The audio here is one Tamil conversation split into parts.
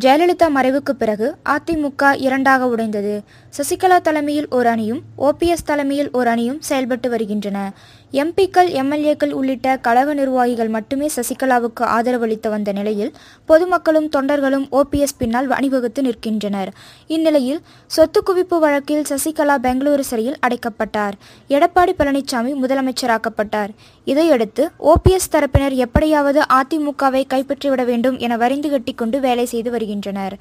ஜெயலலிதா மறைவுக்கு பிறகு அதிமுக இரண்டாக உடைந்தது. சசிகலா தலைமையில் ஒரு அணியும் ஓபிஎஸ் தலைமையில் ஒரு அணியும் செயல்பட்டு வருகின்றன. எம்பிக்கள் எம்எல்ஏக்கள் உள்ளிட்ட கழக நிர்வாகிகள் மட்டுமே சசிகலாவுக்கு ஆதரவளித்து வந்த நிலையில் பொதுமக்களும் தொண்டர்களும் ஓபிஎஸ் பின்னால் அணிவகுத்து நிற்கின்றனர். இந்நிலையில் சொத்து குவிப்பு வழக்கில் சசிகலா பெங்களூரு சிறையில் அடைக்கப்பட்டார். எடப்பாடி பழனிசாமி முதலமைச்சராக்கப்பட்டார். இதையடுத்து ஓபிஎஸ் தரப்பினர் எப்படியாவது அதிமுகவை கைப்பற்றிவிட வேண்டும் என வரிந்து கட்டிக்கொண்டு வேலை செய்து வருகிறார். வருகின்றனர்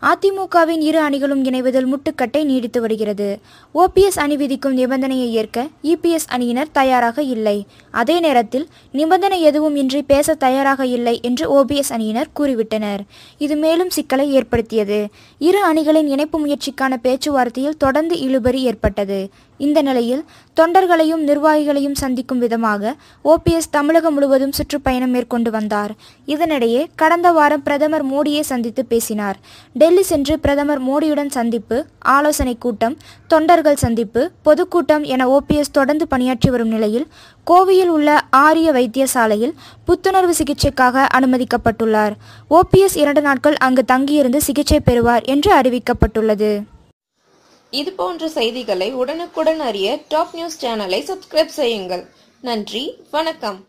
அதிமுகவின் இரு அணிகளும் இணைவதில் முட்டுக்கட்டை நீடித்து வருகிறது. ஓபிஎஸ் அணி விதிக்கும் நிபந்தனையை ஏற்க இபிஎஸ் அணியினர் தயாராக இல்லை. அதே நேரத்தில் நிபந்தனை எதுவும் இன்றி பேச தயாராக இல்லை என்று ஓபிஎஸ் அணியினர் கூறிவிட்டனர். இது மேலும் சிக்கலை ஏற்படுத்தியது. இரு அணிகளின் இணைப்பு முயற்சிக்கான பேச்சுவார்த்தையில் தொடர்ந்து இழுபறி ஏற்பட்டது. இந்த நிலையில் தொண்டர்களையும் நிர்வாகிகளையும் சந்திக்கும் விதமாக ஓபிஎஸ் தமிழகம் முழுவதும் சுற்றுப்பயணம் மேற்கொண்டு வந்தார். இதனிடையே கடந்த வாரம் பிரதமர் மோடியை சந்தித்து பேசினார். டெல்லி சென்று பிரதமர் மோடியுடன் சந்திப்பு ஆலோசனை கூட்டம் தொண்டர்கள் சந்திப்பு பொதுக்கூட்டம் என ஓபிஎஸ் தொடர்ந்து பணியாற்றி வரும் நிலையில் கோவையில் உள்ள ஆரிய வைத்தியசாலையில் புத்துணர்வு சிகிச்சைக்காக அனுமதிக்கப்பட்டுள்ளார். ஓபிஎஸ் இரண்டு நாட்கள் அங்கு தங்கியிருந்து சிகிச்சை பெறுவார் என்று அறிவிக்கப்பட்டுள்ளது. இது போன்ற செய்திகளை உடனுக்குடன் அறிய டாப் நியூஸ் சேனலை சப்ஸ்கிரைப் செய்யுங்கள். நன்றி வணக்கம்.